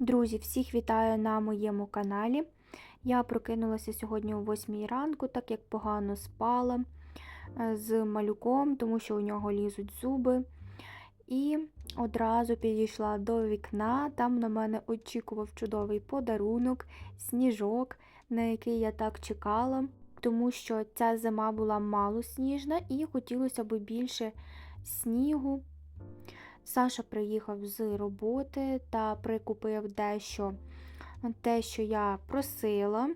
Друзі, всіх вітаю на моєму каналі. Я прокинулася сьогодні о 8 ранку, так як погано спала е, з малюком, тому що у нього лізуть зуби. І одразу підійшла до вікна. Там на мене очікував чудовий подарунок, сніжок, на який я так чекала, тому що ця зима була мало сніжна і хотілося б більше снігу. Саша приїхав з роботи та прикупив дещо те, що я просила.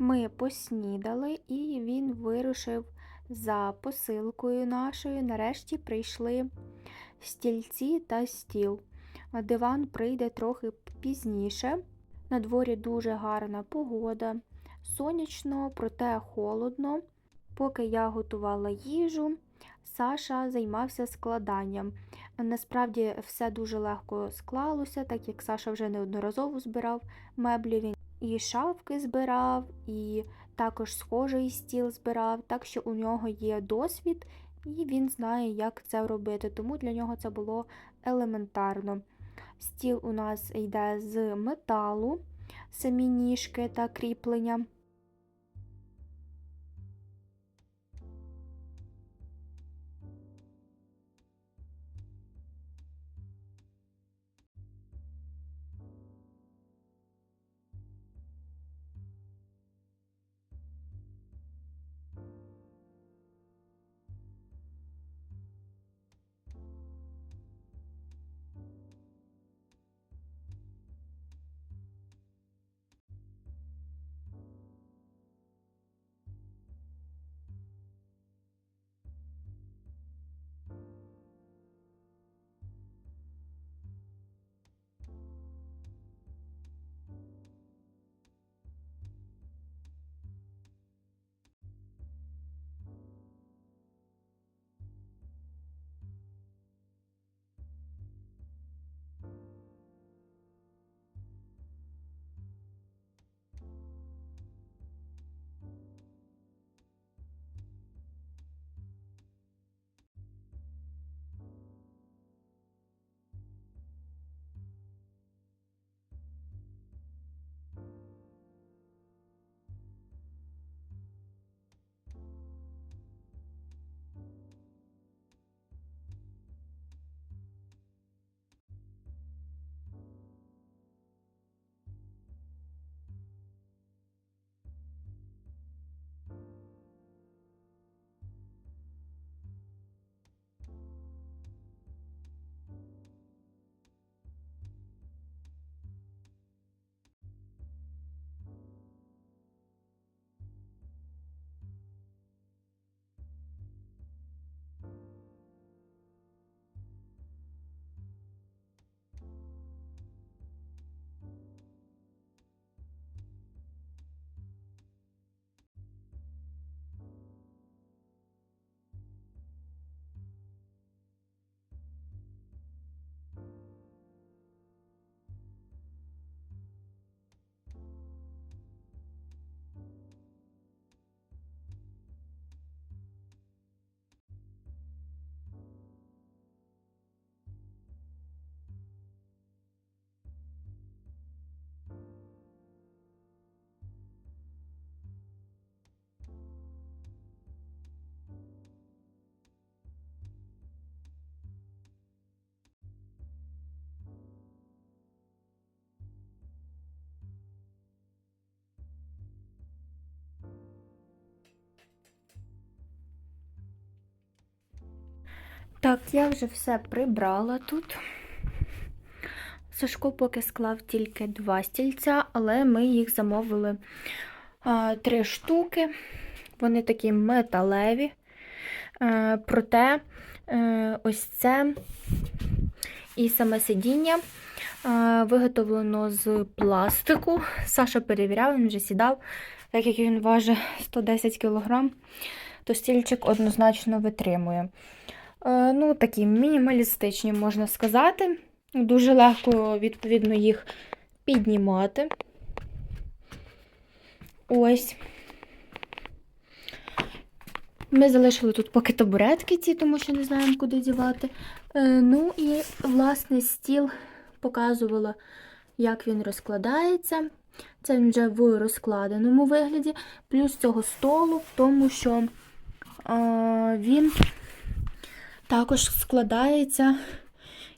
Ми поснідали, і він вирушив за посилкою нашою. Нарешті прийшли стільці та стіл. Диван прийде трохи пізніше. На дворі дуже гарна погода, сонячно, проте холодно. Поки я готувала їжу, Саша займався складанням. Насправді все дуже легко склалося, так як Саша вже неодноразово збирав меблі. Він і шавки збирав, і також схожий стіл збирав, так що у нього є досвід, і він знає, як це робити, тому для нього це було елементарно. Стіл у нас йде з металу, самі ніжки та кріплення. Так, я вже все прибрала тут. Сашко поки склав тільки два стільця, але ми їх замовили а, три штуки. Вони такі металеві. А, проте а, ось це і саме сидіння а, виготовлено з пластику. Саша перевіряв, він вже сідав, так як він важить 110 кг. то стільчик однозначно витримує. Е, ну, такі мінімалістичні, можна сказати. Дуже легко, відповідно, їх піднімати. Ось. Ми залишили тут поки табуретки ці, тому що не знаємо, куди дівати. Е, ну і, власне, стіл показувала, як він розкладається. Це він вже в розкладеному вигляді. Плюс цього столу в тому, що е, він також складається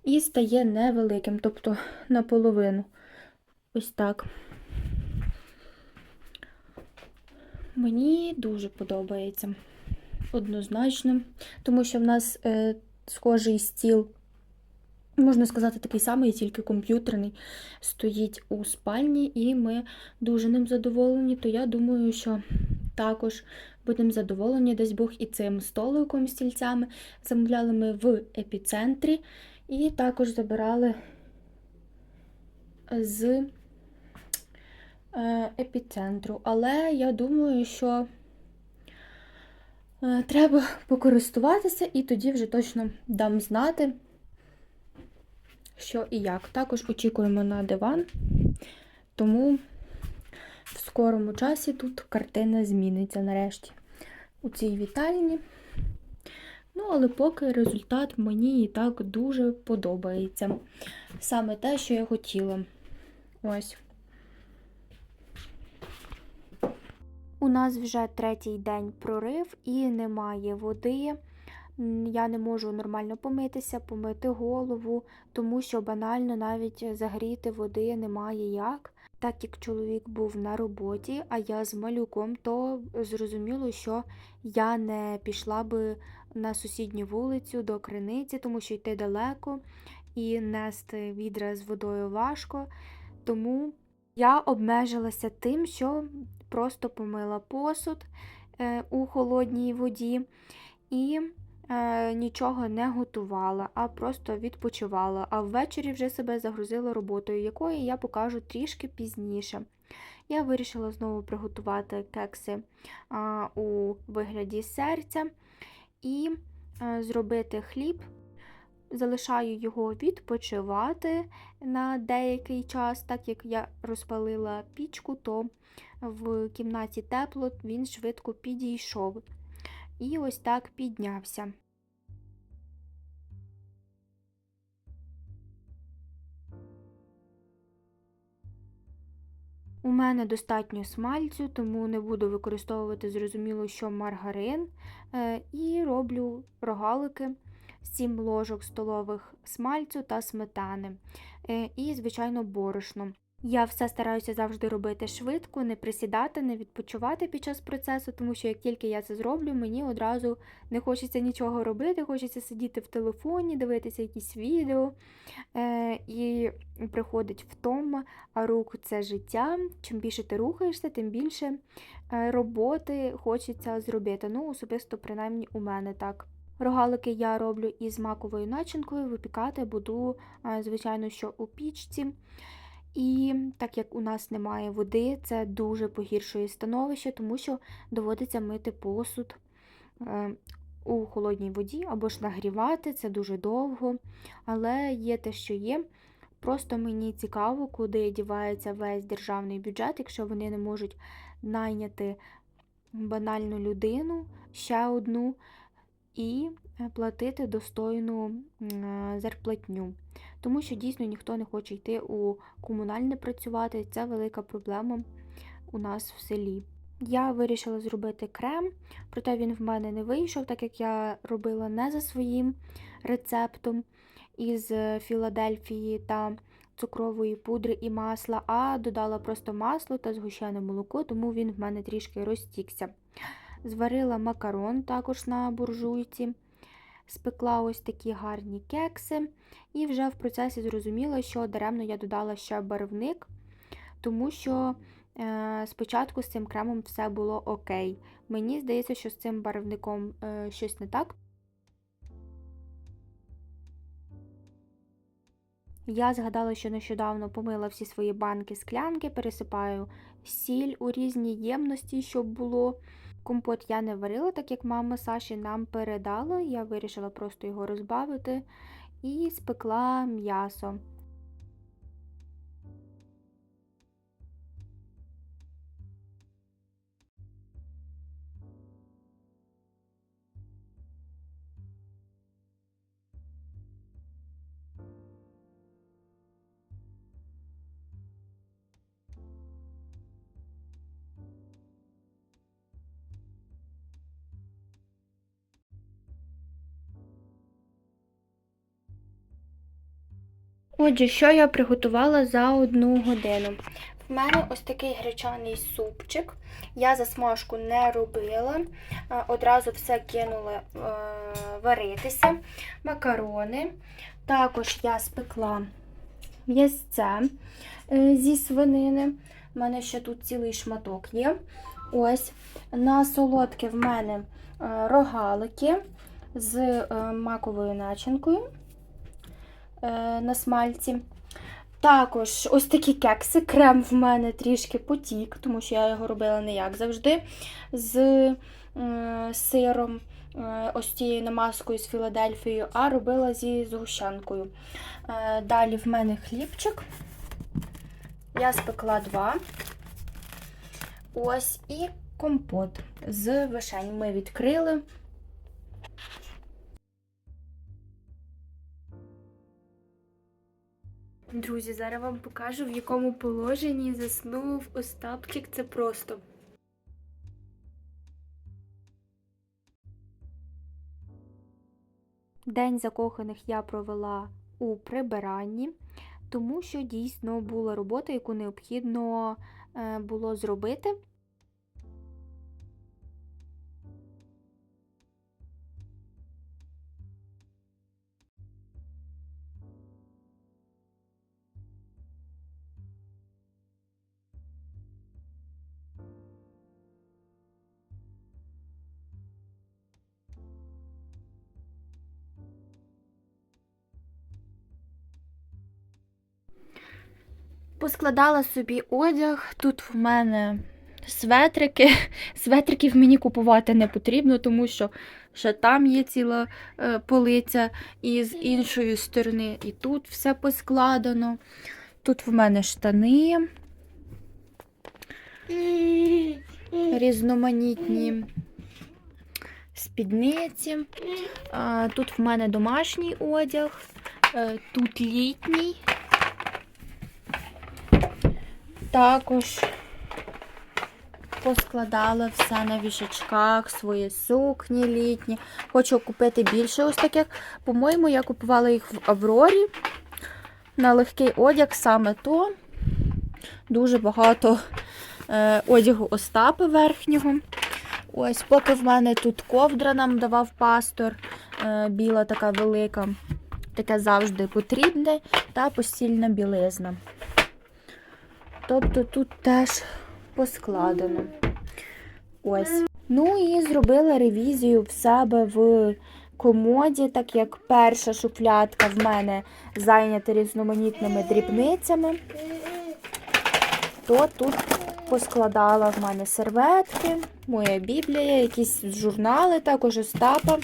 і стає невеликим, тобто наполовину. Ось так. Мені дуже подобається. Однозначно, тому що в нас е, схожий стіл, можна сказати, такий самий, тільки комп'ютерний, стоїть у спальні, і ми дуже ним задоволені. То я думаю, що також будемо задоволені десь Бог і цим столиком, стільцями. Замовляли ми в епіцентрі і також забирали з е, епіцентру. Але я думаю, що е, треба покористуватися, і тоді вже точно дам знати, що і як. Також очікуємо на диван, тому в скорому часі тут картина зміниться нарешті у цій вітальні. Ну, але поки результат мені і так дуже подобається. Саме те, що я хотіла. Ось. У нас вже третій день прорив і немає води. Я не можу нормально помитися, помити голову, тому що банально навіть загріти води немає як. Так як чоловік був на роботі, а я з малюком, то зрозуміло, що я не пішла би на сусідню вулицю до криниці, тому що йти далеко і нести відра з водою важко. Тому я обмежилася тим, що просто помила посуд е, у холодній воді і е, нічого не готувала, а просто відпочивала. А ввечері вже себе загрузила роботою, якої я покажу трішки пізніше. Я вирішила знову приготувати кекси а, у вигляді серця і а, зробити хліб. Залишаю його відпочивати на деякий час, так як я розпалила пічку, то в кімнаті тепло, він швидко підійшов. І ось так піднявся. У мене достатньо смальцю, тому не буду використовувати зрозуміло, що маргарин. Е, І роблю рогалики, 7 ложок столових смальцю та сметани. Е, І, звичайно, борошно. Я все стараюся завжди робити швидко, не присідати, не відпочивати під час процесу, тому що як тільки я це зроблю, мені одразу не хочеться нічого робити, хочеться сидіти в телефоні, дивитися якісь відео. Е, І приходить втома, а рук це життя. Чим більше ти рухаєшся, тим більше е, роботи хочеться зробити. Ну, особисто, принаймні, у мене так. Рогалики я роблю із маковою начинкою, випікати буду, е, звичайно, що у пічці. І так як у нас немає води, це дуже погіршує становище, тому що доводиться мити посуд е, у холодній воді або ж нагрівати, це дуже довго. Але є те, що є. Просто мені цікаво, куди дівається весь державний бюджет, якщо вони не можуть найняти банальну людину, ще одну, і е, платити достойну е, зарплатню. Тому що дійсно ніхто не хоче йти у комунальне працювати. Це велика проблема у нас в селі. Я вирішила зробити крем, проте він в мене не вийшов, так як я робила не за своїм рецептом із Філадельфії та цукрової пудри і масла, а додала просто масло та згущене молоко, тому він в мене трішки розтікся. Зварила макарон також на буржуйці, спекла ось такі гарні кекси, і вже в процесі зрозуміла, що даремно я додала ще барвник, тому що е, спочатку з цим кремом все було окей. Мені здається, що з цим барвником е, щось не так. Я згадала, що нещодавно помила всі свої банки склянки, пересипаю сіль у різні ємності, щоб було Компот я не варила, так як мама Саші нам передала. Я вирішила просто його розбавити і спекла м'ясо. Отже, що я приготувала за одну годину? В мене ось такий гречаний супчик. Я засмажку не робила, одразу все кинула е, варитися. Макарони. Також я спекла м'ясце е, зі свинини. У мене ще тут цілий шматок є. Ось. На солодке в мене е, рогалики з е, маковою начинкою е, на смальці. Також ось такі кекси. Крем в мене трішки потік, тому що я його робила не як завжди. З е, сиром, е, ось цією намазкою з Філадельфією, а робила зі згущенкою. Е, далі в мене хлібчик. Я спекла два. Ось і компот з вишень. Ми відкрили. Друзі, зараз вам покажу, в якому положенні заснув Остапчик. Це просто. День закоханих я провела у прибиранні, тому що дійсно була робота, яку необхідно е, було зробити. Поскладала собі одяг. Тут в мене светрики. Светриків мені купувати не потрібно, тому що ще там є ціла е, полиця, і з іншої сторони, і тут все поскладено. Тут в мене штани різноманітні спідниці. Тут в мене домашній одяг, е, тут літній. Також поскладала все на вішачках, свої сукні літні. Хочу купити більше ось таких. По-моєму, я купувала їх в Аврорі. На легкий одяг саме то. Дуже багато е, одягу Остапа верхнього. Ось, поки в мене тут ковдра нам давав пастор, е, біла така велика, таке завжди потрібне, та постільна білизна. Тобто тут теж поскладено. Ось. Ну і зробила ревізію в себе в комоді, так як перша шуфлядка в мене зайнята різноманітними дрібницями, то тут поскладала в мене серветки, моя біблія, якісь журнали, також Остапа. Е,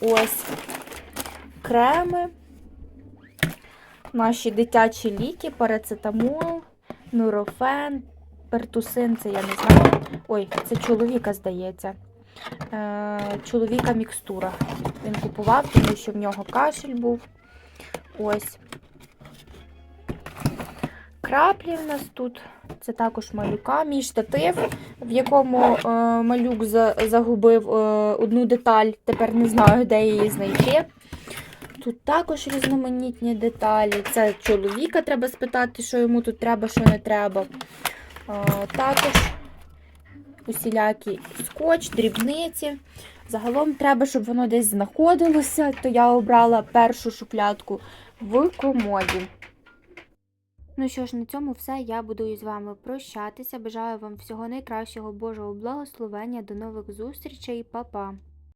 Ось креми наші дитячі ліки, парацетамол, нурофен, пертусин, це я не знаю. Ой, це чоловіка, здається. Е, чоловіка мікстура. Він купував, тому що в нього кашель був. Ось. Краплі в нас тут. Це також малюка. Мій штатив, в якому е, малюк за, загубив е, одну деталь. Тепер не знаю, де її знайти. Тут також різноманітні деталі. Це чоловіка треба спитати, що йому тут треба, що не треба. Також усілякі скотч, дрібниці. Загалом треба, щоб воно десь знаходилося, то я обрала першу шуфлядку в комоді. Ну що ж, на цьому все. Я буду із вами прощатися. Бажаю вам всього найкращого Божого благословення. До нових зустрічей, Па-па!